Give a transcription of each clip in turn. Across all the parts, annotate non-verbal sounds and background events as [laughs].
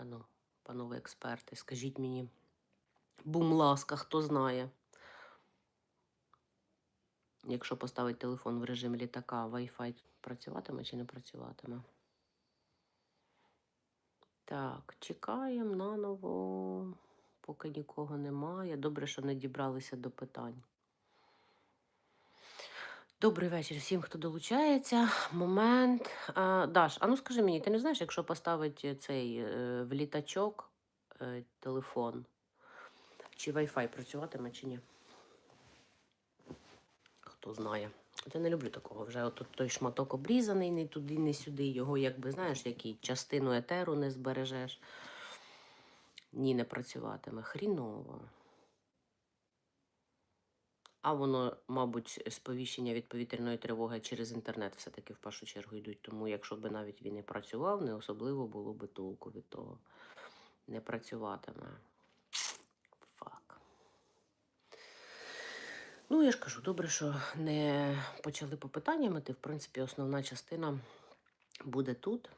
Ану, панове експерти, скажіть мені, бум ласка, хто знає. Якщо поставити телефон в режим літака, Wi-Fi працюватиме чи не працюватиме? Так, чекаємо наново, поки нікого немає. Добре, що не дібралися до питань. Добрий вечір всім, хто долучається. Момент. А, Даш, а ну скажи мені, ти не знаєш, якщо поставити цей е, в літачок е, телефон, чи Wi-Fi працюватиме, чи ні? Хто знає. От Я не люблю такого. Вже от той шматок обрізаний, не туди, не сюди. Його, якби, знаєш, який частину етеру не збережеш. Ні, не працюватиме. Хріново. А воно, мабуть, сповіщення від повітряної тривоги через інтернет все-таки в першу чергу йдуть. Тому, якщо б навіть він і працював, не особливо було би толку від того. Не працюватиме. Фак. Ну, я ж кажу, добре, що не почали по питанням іти. В принципі, основна частина буде тут.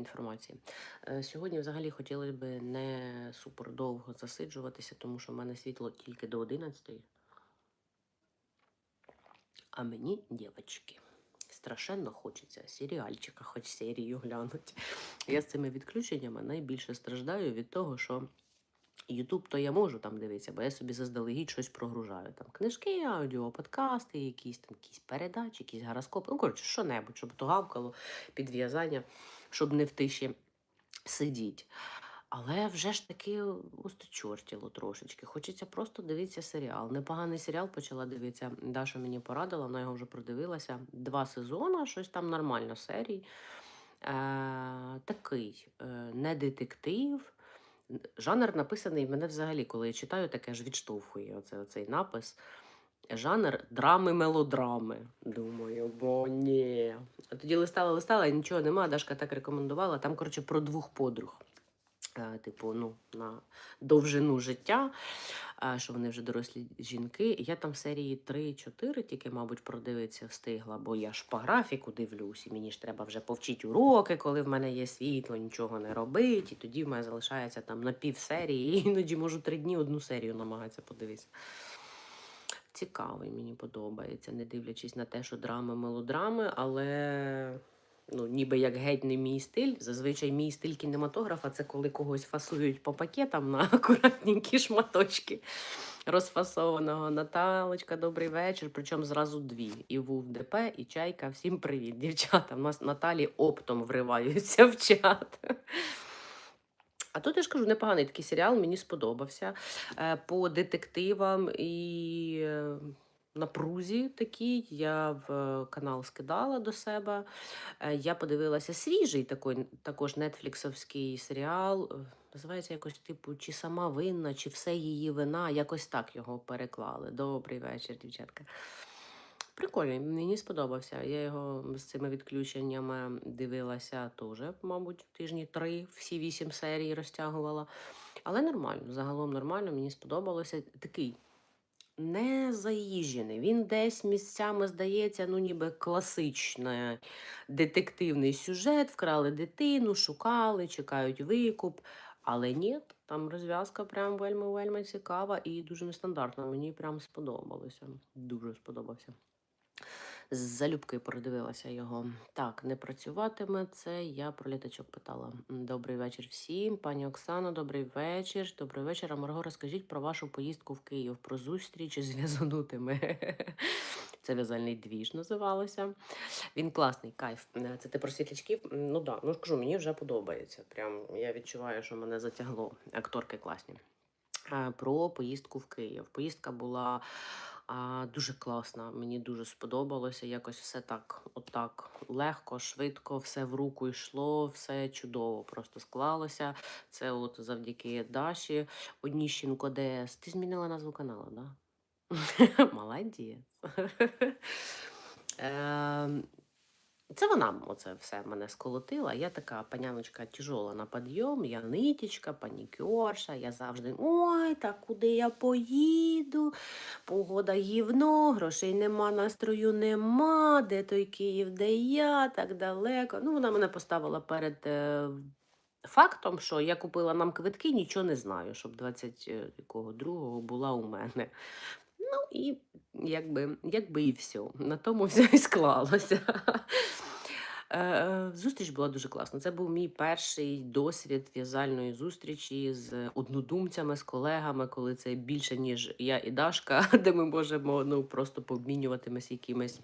Інформації. Е, Сьогодні взагалі хотіли б не супер довго засиджуватися, тому що в мене світло тільки до 11. А мені, дівчатки, страшенно хочеться серіальчика, хоч серію глянути. Я з цими відключеннями найбільше страждаю від того, що Ютуб то я можу там дивитися, бо я собі заздалегідь щось прогружаю. Там книжки, аудіо, подкасти, якісь там якісь передачі, якісь гороскопи. Ну, коротше, що-небудь, щоб то гавкало, підв'язання, щоб не в тиші сидіть. Але вже ж таки осточортіло трошечки. Хочеться просто дивитися серіал. Непоганий серіал почала дивитися. Даша мені порадила, вона його вже продивилася. Два сезони, щось там нормально серій. Е, такий е, не детектив. Жанр написаний мене взагалі, коли я читаю, таке ж відштовхує оце, оцей напис. Жанр драми-мелодрами. Думаю, бо ні. А тоді листала, листала, і нічого нема. Дашка так рекомендувала. Там, коротше, про двох подруг. Е, Типу, ну, на довжину життя, е, що вони вже дорослі жінки. Я там серії 3-4 тільки, мабуть, продивитися встигла, бо я ж по графіку дивлюсь, і мені ж треба вже повчити уроки, коли в мене є світло, нічого не робить. І тоді в мене залишається там на пів серії, і іноді можу три дні одну серію намагатися подивитися. Цікавий, мені подобається, не дивлячись на те, що драми, мелодрами, але ну, ніби як геть не мій стиль. Зазвичай мій стиль кінематографа це коли когось фасують по пакетам на [laughs] акуратненькі шматочки розфасованого. Наталочка, добрий вечір. Причому зразу дві. І Вув ДП, і Чайка. Всім привіт, дівчата. У нас Наталі оптом вриваються в чат. А тут я ж кажу, непоганий такий серіал, мені сподобався. Е, По детективам і е, напрузі такій. Я в е, канал скидала до себе. Я подивилася свіжий такий, також нетфліксовський серіал. Називається якось типу, чи сама винна, чи все її вина. Якось так його переклали. Добрий вечір, дівчатка. Прикольний, мені сподобався. Я його з цими відключеннями дивилася теж, мабуть, тижні три, всі вісім серій розтягувала. Але нормально, загалом нормально, мені сподобалося. Такий не заїжджений. Він десь місцями здається, ну ніби класичний детективний сюжет. Вкрали дитину, шукали, чекають викуп. Але ні, там розв'язка прям вельми-вельми цікава і дуже нестандартна. Мені прям сподобалося. Дуже сподобався. З залюбки продивилася його. Так, не працюватиме це. Я про літачок питала. Добрий вечір всім. Пані Оксано, добрий вечір. Добрий вечір. Марго, розкажіть про вашу поїздку в Київ, про зустріч з в'язанутими. [laughs] Це в'язальний двіж називалося. Він класний, кайф. Е, Це ти про світлячків? Ну да. ну кажу, мені вже подобається. Прям я відчуваю, що мене затягло. Акторки класні. Е, Про поїздку в Київ. Поїздка була а, дуже класна. Мені дуже сподобалося. Якось все так, отак легко, швидко, все в руку йшло, все чудово просто склалося. Це от завдяки Даші. Одніщенко ДС. Ти змінила назву каналу, так? Да? [laughs] Молодець. [laughs] Це вона оце все мене сколотила. Я така паняночка тяжола на підйом, я нитічка, панікерша, я завжди ой, так куди я поїду? Погода гівно, грошей нема, настрою нема, де той Київ, де я, так далеко. Ну, вона мене поставила перед е, фактом, що я купила нам квитки, нічого не знаю, щоб 22-го була у мене. Ну і якби, якби і все. На тому [laughs] все і склалося. Е, Зустріч була дуже класна. Це був мій перший досвід в'язальної зустрічі з однодумцями, з колегами, коли це більше, ніж я і Дашка, [laughs] де ми можемо ну, просто пообмінюватимось якимись.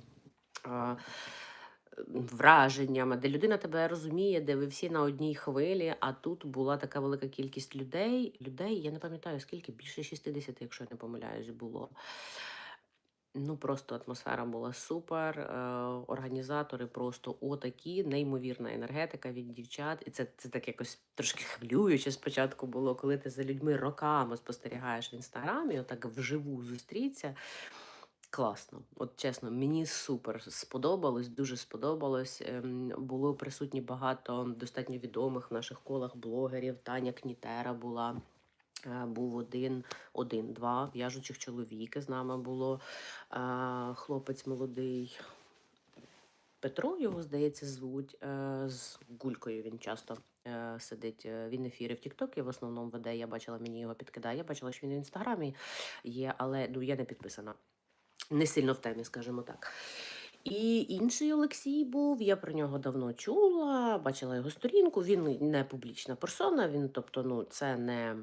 Враженнями, де людина тебе розуміє, де ви всі на одній хвилі, а тут була така велика кількість людей. Людей, я не пам'ятаю скільки, більше 60, якщо я не помиляюсь, було. Ну, просто атмосфера була супер. Е, організатори просто отакі, неймовірна енергетика від дівчат. І це, це так якось трошки хвилююче спочатку було, коли ти за людьми роками спостерігаєш в інстаграмі, отак вживу зустріться. Класно, от чесно, мені супер сподобалось, дуже сподобалось. Ем, Було присутні багато достатньо відомих в наших колах блогерів. Таня Кнітера була. Е, Був один, один, два в'яжучих чоловіки з нами було. Е, Хлопець молодий. Петро його, здається, звуть. е, З Гулькою він часто сидить. Він ефіри в Тіктокі в основному веде. Я бачила, мені його підкидає. Я бачила, що він в інстаграмі є, але ну, я не підписана. Не сильно в темі, скажімо так. І інший Олексій був, я про нього давно чула, бачила його сторінку. Він не публічна персона, він, тобто, ну, це не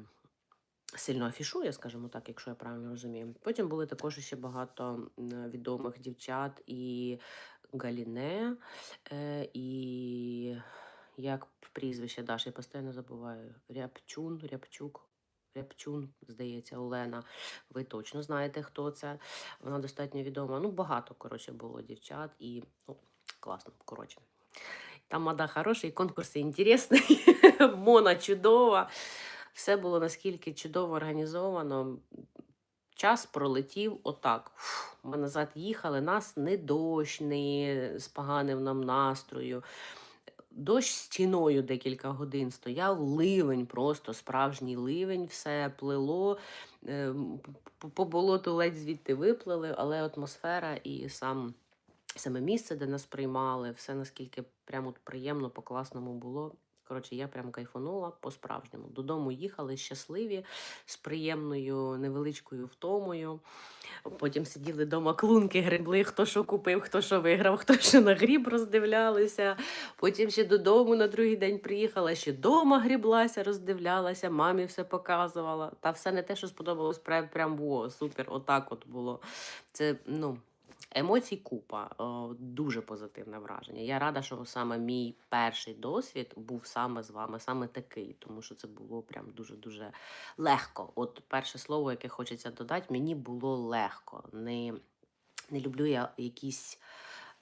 сильно афішує, скажімо так, якщо я правильно розумію. Потім були також ще багато відомих дівчат і Галіне, е, і як прізвище Даші, я постійно забуваю. Рябчун, Рябчук. Рябчун, здається, Олена. Ви точно знаєте, хто це. Вона достатньо відома. Ну, багато, коротше, було дівчат і ну, класно, коротше. Там мада хороша, і конкурси інтересні, [laughs] Мона чудова. Все було наскільки чудово організовано. Час пролетів отак. Ми назад їхали, нас не дощ, не споганив нам настрою. Дощ стіною декілька годин стояв, ливень, просто справжній ливень, все плило. е, По болоту ледь звідти виплили, але атмосфера і сам, саме місце, де нас приймали, все наскільки прямо приємно, по-класному було. Коротше, я прям кайфанула по-справжньому. Додому їхали щасливі, з приємною невеличкою втомою. Потім сиділи дома клунки, гребли, хто що купив, хто що виграв, хто що на гріб роздивлялися. Потім ще додому на другий день приїхала, ще дома гріблася, роздивлялася, мамі все показувала. Та все не те, що сподобалось, прям, во, супер, отак от було. Це, ну. Емоцій купа, О, дуже позитивне враження. Я рада, що саме мій перший досвід був саме з вами, саме такий, тому що це було прям дуже-дуже легко. От перше слово, яке хочеться додати, мені було легко. Не, не люблю я якісь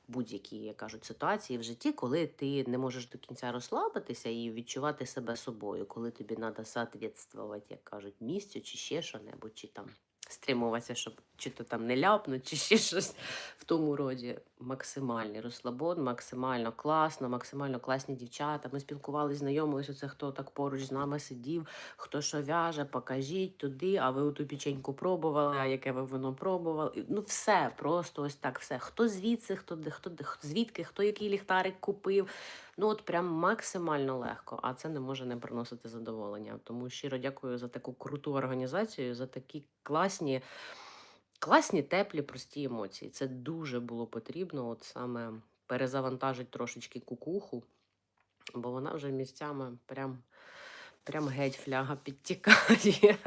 будь-які, як кажуть, ситуації в житті, коли ти не можеш до кінця розслабитися і відчувати себе собою, коли тобі треба соответствувати, як кажуть, місцю чи ще що-небудь, чи там стримуватися, щоб чи то там не ляпнуть, чи ще щось в тому роді. Максимальний розслабон, максимально класно, максимально класні дівчата. Ми спілкувалися, знайомилися, це хто так поруч з нами сидів, хто що в'яже, покажіть туди, а ви ту печеньку пробували, а яке ви воно пробували. Ну, все, просто ось так, все. Хто звідси, хто де, хто де, звідки, хто який ліхтарик купив. Ну, от прям максимально легко, а це не може не приносити задоволення. Тому щиро дякую за таку круту організацію, за такі класні. Класні, теплі, прості емоції. Це дуже було потрібно, от саме перезавантажити трошечки кукуху, бо вона вже місцями прям, прям геть фляга підтікає.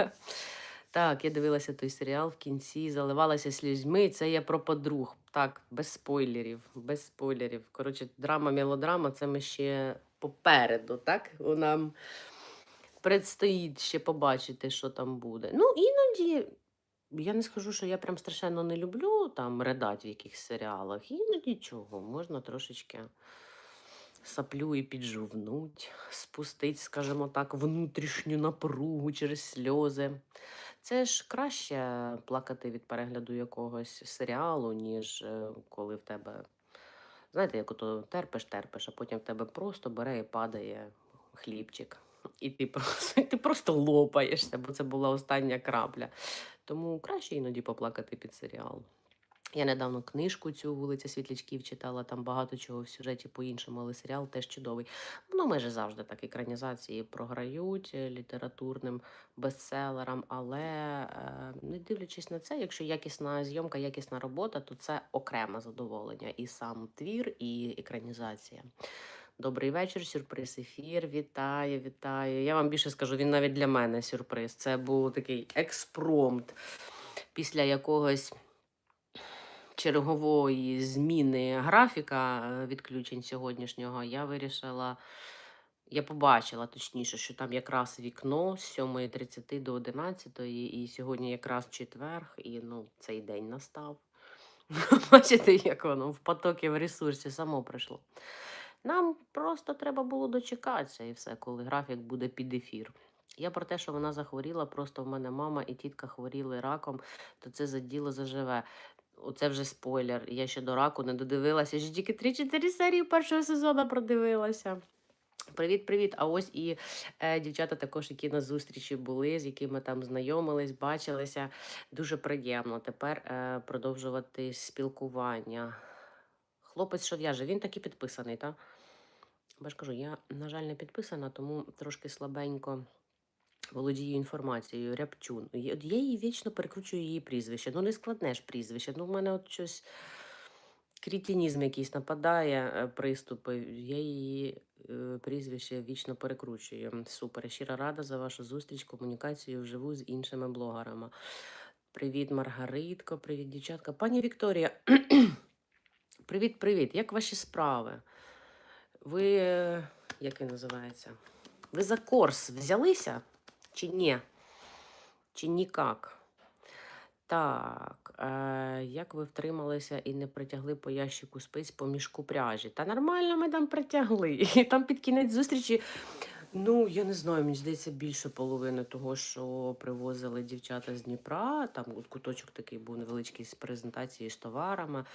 Так, я дивилася той серіал в кінці, заливалася слізьми. Це я про подруг. Так, без спойлерів, без спойлерів. Коротше, драма, мелодрама це ми ще попереду, так? Нам предстоїть ще побачити, що там буде. Ну, іноді я не скажу, що я прям страшенно не люблю там ридати в якихось серіалах. Іноді чого, можна трошечки саплю і піджувнуть, спустить, скажімо так, внутрішню напругу через сльози. Це ж краще плакати від перегляду якогось серіалу, ніж е, коли в тебе, знаєте, як ото терпиш, терпиш, а потім в тебе просто бере і падає хлібчик. І ти просто, ти просто лопаєшся, бо це була остання крапля. Тому краще іноді поплакати під серіал. Я недавно книжку цю вулиця Світлячків читала, там багато чого в сюжеті по-іншому, але серіал теж чудовий. Ну, майже завжди так екранізації програють е, літературним бестселерам, але е, не дивлячись на це, якщо якісна зйомка, якісна робота, то це окреме задоволення. І сам твір, і екранізація. Добрий вечір, сюрприз ефір. Вітаю, вітаю. Я вам більше скажу, він навіть для мене сюрприз. Це був такий експромт після якогось чергової зміни графіка е, відключень сьогоднішнього. Я вирішила. Я побачила точніше, що там якраз вікно з 7.30 до 11, і сьогодні якраз четверг, і ну, цей день настав. [laughs] Бачите, як воно в потокі в ресурсі само прийшло. Нам просто треба було дочекатися і все, коли графік буде під ефір. Я про те, що вона захворіла, просто в мене мама і тітка хворіли раком, то це за діло заживе. Оце вже спойлер. Я ще до раку не додивилася. Ще тільки 3-4 серії першого сезону продивилася. Привіт, привіт! А ось і е, дівчата також, які на зустрічі були, з якими там знайомились, бачилися. Дуже приємно тепер е, продовжувати спілкування. Хлопець, що в'яже, він таки підписаний, так? Бо ж кажу, я, на жаль, не підписана, тому трошки слабенько володію інформацією. Рябчун. Я, її вічно перекручую її прізвище. Ну, не складне ж прізвище. Ну, в мене от щось крітінізм якийсь нападає, е, приступи. Я її е, прізвище вічно перекручую. Супер. Щира рада за вашу зустріч, комунікацію вживу з іншими блогерами. Привіт, Маргаритко, привіт, дівчатка. Пані Вікторія. [clears throat] Привіт, привіт. Як ваші справи? Ви, е, як він називається? Ви за курс взялися? Чи ні? Чи нікак? Так, е, як ви втрималися і не притягли по ящику спиць по мішку пряжі? Та нормально ми там притягли. [laughs] І там під кінець зустрічі, ну, я не знаю, мені здається, більше половини того, що привозили дівчата з Дніпра. Там куточок такий був невеличкий з презентацією з товарами.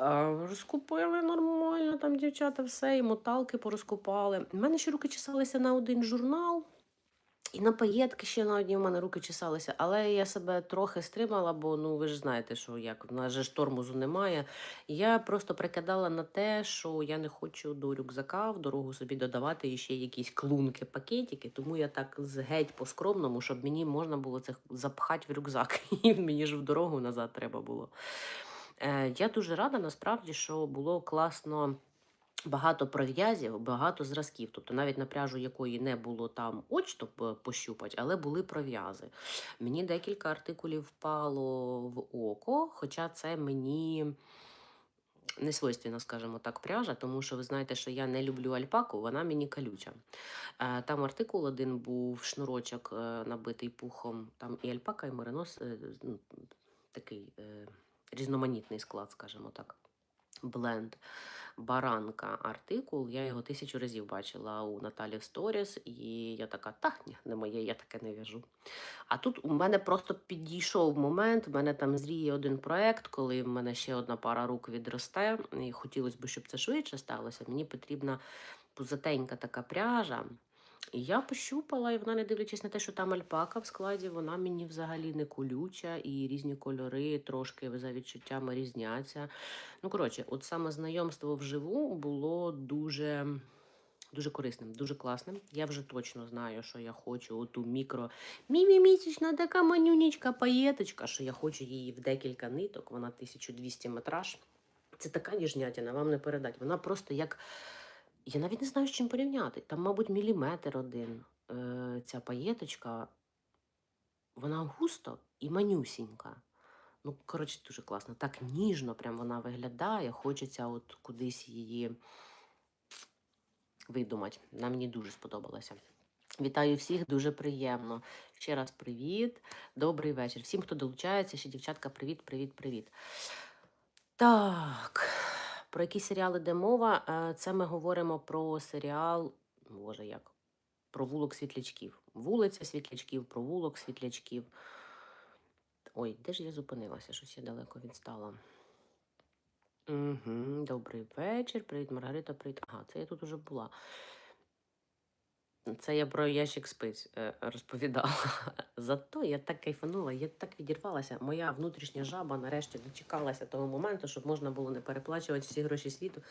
Е, Розкупили нормально, там дівчата все, і моталки порозкупали. У мене ще руки чесалися на один журнал. І на паєтки ще на одній в мене руки чесалися, але я себе трохи стримала, бо ну ви ж знаєте, що як в нас же ж тормозу немає. Я просто прикидала на те, що я не хочу до рюкзака в дорогу собі додавати ще якісь клунки, пакетики, тому я так геть по-скромному, щоб мені можна було це запхати в рюкзак. [laughs] І мені ж в дорогу назад треба було. Е, я дуже рада насправді, що було класно. Багато пров'язів, багато зразків. Тобто навіть на пряжу, якої не було там очто п- пощупать, але були пров'язи. Мені декілька артикулів впало в око, хоча це мені не свойственно, скажімо так, пряжа, тому що ви знаєте, що я не люблю альпаку, вона мені калюча. Е, Там артикул один був шнурочок е, набитий пухом, там і альпака, і меринос, е, ну, такий е, різноманітний склад, скажімо так. Бленд баранка артикул. Я його тисячу разів бачила у Наталі в Сторіс, і я така, та ні, не моє, я таке не в'яжу. А тут у мене просто підійшов момент, в мене там зріє один проект, коли в мене ще одна пара рук відросте, і хотілося б, щоб це швидше сталося. Мені потрібна пузатенька така пряжа. Я пощупала, і вона, не дивлячись на те, що там альпака в складі, вона мені взагалі не колюча, і різні кольори трошки за відчуттями різняться. Ну, коротше, от саме знайомство вживу було дуже. Дуже корисним, дуже класним. Я вже точно знаю, що я хочу оту мікро мімімісячна така манюнічка паєточка, що я хочу її в декілька ниток. Вона 1200 метраж. Це така ніжнятина, вам не передать. Вона просто як. Я навіть не знаю, з чим порівняти. Там, мабуть, міліметр один. Е, ця паєточка, вона густо і манюсінька. Ну, коротше, дуже класно. Так ніжно прям вона виглядає. Хочеться от кудись її видумати. Вона мені дуже сподобалася. Вітаю всіх, дуже приємно. Ще раз привіт, добрий вечір. Всім, хто долучається, ще дівчатка, привіт, привіт, привіт. Так, про які серіали де мова? Е, Це ми говоримо про серіал, боже як? Про вулок світлячків. Вулиця світлячків, про вулок світлячків. Ой, де ж я зупинилася? Щось я далеко відстала. Угу, добрий вечір. Привіт, Маргарита, привіт. Ага, це я тут уже була. Це я про ящик спиць е, розповідала. [laughs] Зато я так кайфанула, я так відірвалася. Моя внутрішня жаба нарешті дочекалася того моменту, щоб можна було не переплачувати всі гроші світу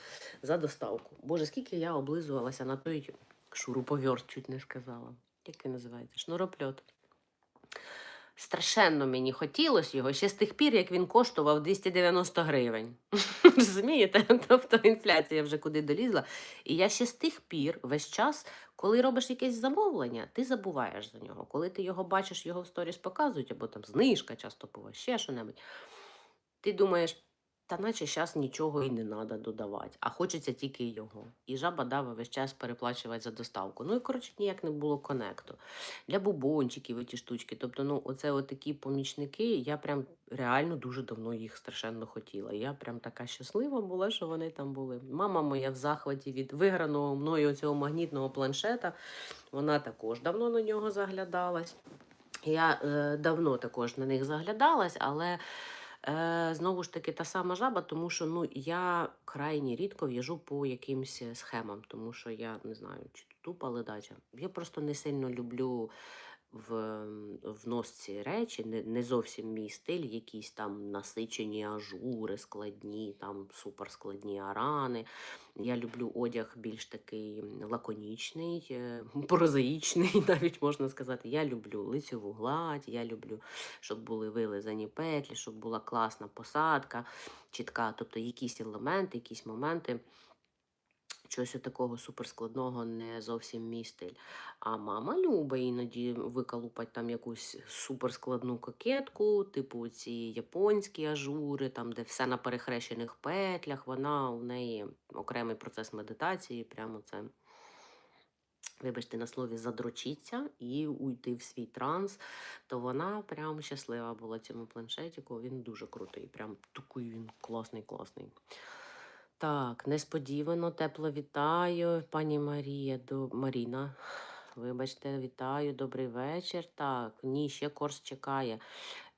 за доставку. Боже, скільки я облизувалася на той шуруповерт, чуть не сказала. Як він називається? Шнуропльот. Страшенно мені хотілося його ще з тих пір, як він коштував 290 гривень. [laughs] Розумієте? Тобто інфляція вже куди долізла. І я ще з тих пір весь час, коли робиш якесь замовлення, ти забуваєш за нього. Коли ти його бачиш, його в сторіс показують, або там знижка часто буває, ще що-небудь. Ти думаєш, та наче зараз нічого і не треба додавати, а хочеться тільки його. І жаба дава весь час переплачувати за доставку. Ну і коротше ніяк не було конекту. Для бубончиків і ті штучки. Тобто, ну, оце такі помічники, я прям реально дуже давно їх страшенно хотіла. Я прям така щаслива була, що вони там були. Мама моя в захваті від виграного мною цього магнітного планшета. Вона також давно на нього заглядалась. Я е, давно також на них заглядалась, але е, знову ж таки та сама жаба, тому що ну, я крайні рідко в'яжу по якимсь е, схемам, тому що я не знаю, чи тупа ледача. Я просто не сильно люблю в, носці речі, не, не зовсім мій стиль, якісь там насичені ажури, складні, там суперскладні арани. Я люблю одяг більш такий лаконічний, е, прозаїчний, [laughs] навіть можна сказати. Я люблю лицьову гладь, я люблю, щоб були вилизані петлі, щоб була класна посадка, чітка, тобто якісь елементи, якісь моменти. Чогось такого суперскладного не зовсім мій стиль. А мама любить іноді викалупати там якусь суперскладну кокетку, типу ці японські ажури, там, де все на перехрещених петлях. Вона у неї окремий процес медитації, прямо це. Вибачте, на слові задрочиться і уйти в свій транс, то вона прям щаслива була цьому планшетику. Він дуже крутий, прям такий він класний, класний. Так, несподівано, тепло вітаю, пані Марія, до Маріна. Вибачте, вітаю, добрий вечір. Так, ні, ще курс чекає.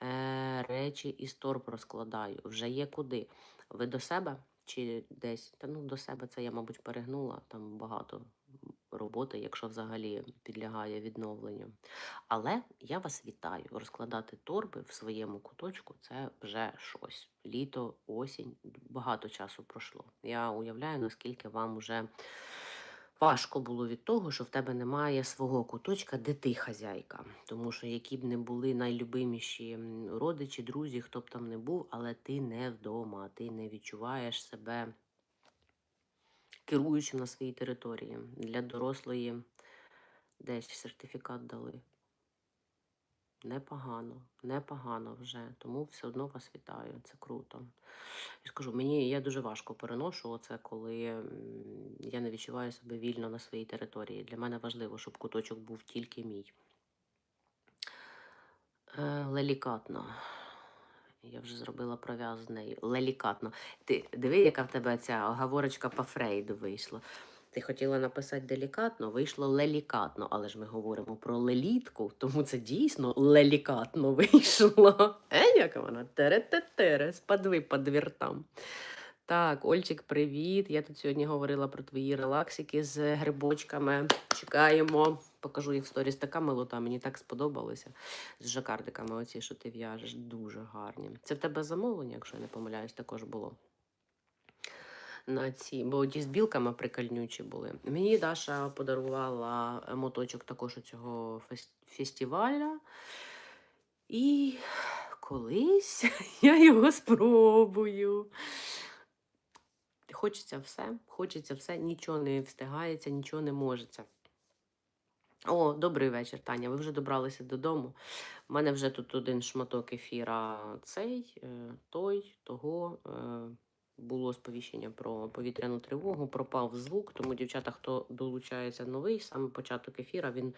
Е, речі із торб розкладаю. Вже є куди. Ви до себе чи десь? Та ну до себе це я, мабуть, перегнула. Там багато роботи, якщо взагалі підлягає відновленню. Але я вас вітаю. Розкладати торби в своєму куточку це вже щось. Літо, осінь, багато часу пройшло. Я уявляю, наскільки вам вже важко було від того, що в тебе немає свого куточка, де ти хазяйка. Тому що які б не були найлюбиміші родичі, друзі, хто б там не був, але ти не вдома, ти не відчуваєш себе керуючим на своїй території. Для дорослої десь сертифікат дали. Непогано, непогано вже, тому все одно вас вітаю. Це круто. Я скажу, мені я дуже важко переношу оце, коли я не відчуваю себе вільно на своїй території. Для мене важливо, щоб куточок був тільки мій. Е, лелікатно. Я вже зробила пров'яз з нею. Лелікатно. Ти диви, яка в тебе ця оговорочка по Фрейду вийшла. Ти хотіла написати делікатно, вийшло лелікатно, але ж ми говоримо про лелітку, тому це дійсно лелікатно [laughs] вийшло. Е, яка вона? Тере-те-тере, спадви по двіртам. Так, Ольчик, привіт. Я тут сьогодні говорила про твої релаксики з грибочками. Чекаємо. Покажу їх в сторіс. Така милота, мені так сподобалося. З жакардиками, оці, що ти в'яжеш, дуже гарні. Це в тебе замовлення, якщо я не помиляюсь, також було. На ці, бо ті з білками прикольнючі були. Мені Даша подарувала е, моточок також у цього фес- фестиваля. І колись [laughs] я його спробую. Хочеться все, хочеться все, нічого не встигається, нічого не можеться. О, добрий вечір, Таня. Ви вже добралися додому. У мене вже тут один шматок ефіра цей, е, той, того. е, Було сповіщення про повітряну тривогу, пропав звук, тому дівчата, хто долучається новий, саме початок ефіра, він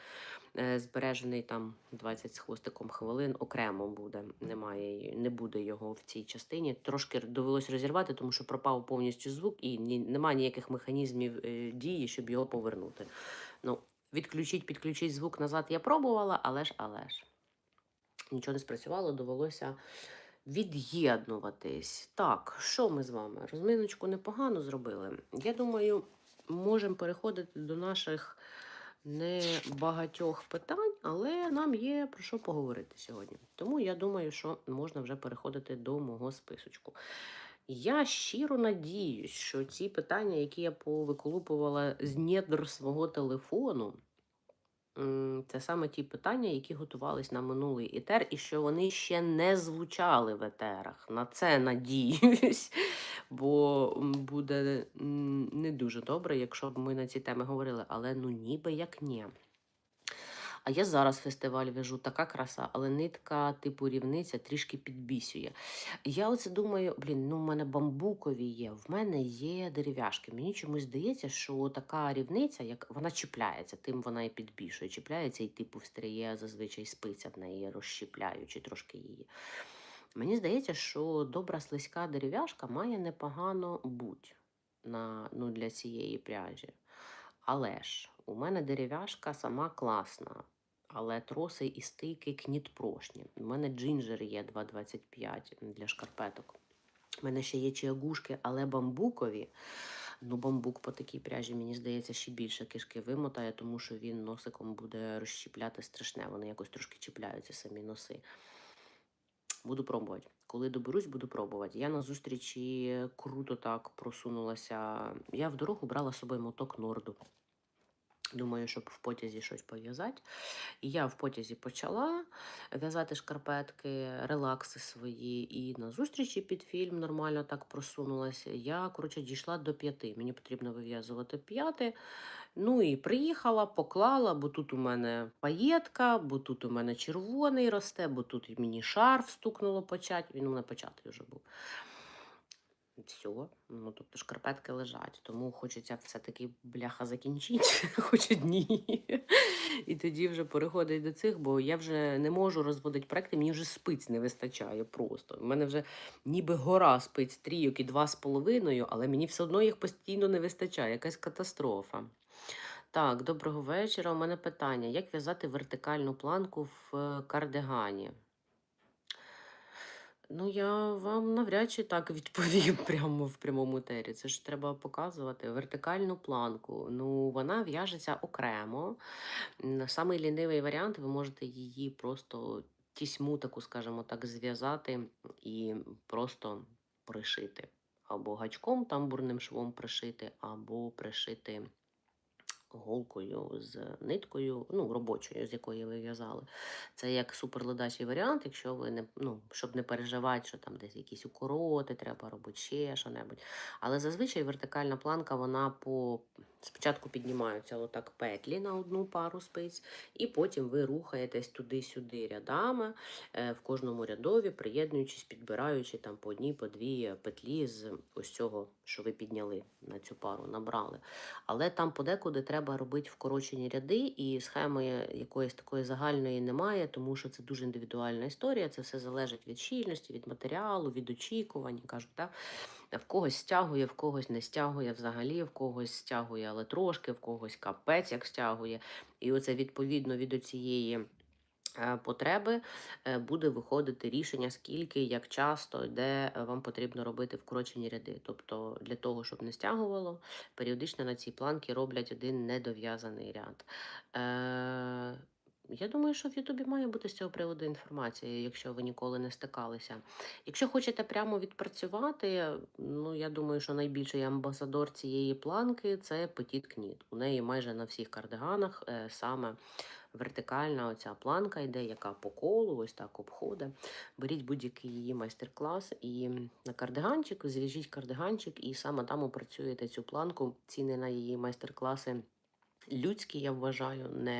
е, збережений там 20 з хвостиком хвилин, окремо буде. Немає, не буде його в цій частині. Трошки довелось розірвати, тому що пропав повністю звук і ні, немає ніяких механізмів дії, щоб його повернути. Ну, відключить, підключить звук назад я пробувала, але ж, але ж. Нічого не спрацювало, довелося від'єднуватись. Так, що ми з вами? Розминочку непогано зробили. Я думаю, можемо переходити до наших не багатьох питань, але нам є про що поговорити сьогодні. Тому я думаю, що можна вже переходити до мого списочку. Я щиро надіюсь, що ці питання, які я повиколупувала з недр свого телефону, це саме ті питання, які готувались на минулий етер, і що вони ще не звучали в етерах. На це надіюсь, [laughs] бо буде не дуже добре, якщо б ми на ці теми говорили, але ну ніби як ні. А я зараз фестиваль вяжу, така краса, але нитка типу рівниця трішки підбісює. Я оце думаю, блін, ну в мене бамбукові є, в мене є дерев'яшки. Мені чомусь здається, що така рівниця, як вона чіпляється, тим вона і підбільшує. Чіпляється і типу встряє зазвичай спиця в неї, розщіпляючи трошки її. Мені здається, що добра слизька дерев'яшка має непогано бути на, ну, для цієї пряжі. Але ж у мене дерев'яшка сама класна, але троси і стийки кніт прошні. У мене джинджер є 2,25 для шкарпеток. У мене ще є чиягушки, але бамбукові. Ну, бамбук по такій пряжі, мені здається, ще більше кишки вимотає, тому що він носиком буде розщіпляти страшне. Вони якось трошки чіпляються самі носи. Буду пробувати. Коли доберусь, буду пробувати. Я на зустрічі круто так просунулася. Я в дорогу брала з собою моток норду. Думаю, щоб в потязі щось пов'язати. І я в потязі почала в'язати шкарпетки, релакси свої. І на зустрічі під фільм нормально так просунулася. Я, коротше, дійшла до п'яти. Мені потрібно вив'язувати п'яти. Ну і приїхала, поклала, бо тут у мене паєтка, бо тут у мене червоний росте, бо тут мені шарф стукнуло почать. Він у мене початий вже був. Все, ну тобто шкарпетки лежать, тому хочеться все-таки бляха закінчити, [laughs] хоч одні. І тоді вже переходить до цих, бо я вже не можу розводити проекти, мені вже спиць не вистачає просто. У мене вже ніби гора спиць трійок і два з половиною, але мені все одно їх постійно не вистачає. Якась катастрофа. Так, доброго вечора. У мене питання: як в'язати вертикальну планку в е, кардигані? Ну, я вам навряд чи так [laughs] відповім прямо в прямому тері. Це ж треба показувати вертикальну планку. Ну, вона в'яжеться окремо. Самий лінивий варіант, ви можете її просто тісьму, таку, скажімо так, зв'язати і просто пришити. Або гачком тамбурним швом пришити, або пришити голкою з ниткою, ну, робочою, з якої ви в'язали. Це як суперледачий варіант, якщо ви не, ну, щоб не переживати, що там десь якісь укороти, треба робити ще що-небудь. Але зазвичай вертикальна планка, вона по спочатку піднімаються отак петлі на одну пару спиць, і потім ви рухаєтесь туди-сюди рядами, е, в кожному рядові, приєднуючись, підбираючи там по одній, по дві петлі з ось цього, що ви підняли на цю пару, набрали. Але там подекуди треба робити вкорочені ряди, і схеми якоїсь такої загальної немає, тому що це дуже індивідуальна історія. Це все залежить від щільності, від матеріалу, від очікувань. Кажуть, так? В когось стягує, в когось не стягує взагалі, в когось стягує, але трошки, в когось капець як стягує. І оце відповідно від цієї потреби е, буде виходити рішення, скільки, як часто, де е, вам потрібно робити вкорочені ряди. Тобто для того, щоб не стягувало, періодично на цій планці роблять один недов'язаний ряд. Е, я думаю, що в Ютубі має бути з цього приводу інформація, якщо ви ніколи не стикалися. Якщо хочете прямо відпрацювати, ну я думаю, що найбільший амбасадор цієї планки це Petit Кніт. У неї майже на всіх кардиганах е, саме вертикальна оця планка йде, яка по колу, ось так обходить. Беріть будь-який її майстер-клас і на кардиганчик, зв'яжіть кардиганчик, і саме там опрацюєте цю планку. Ціни на її майстер-класи людські, я вважаю, не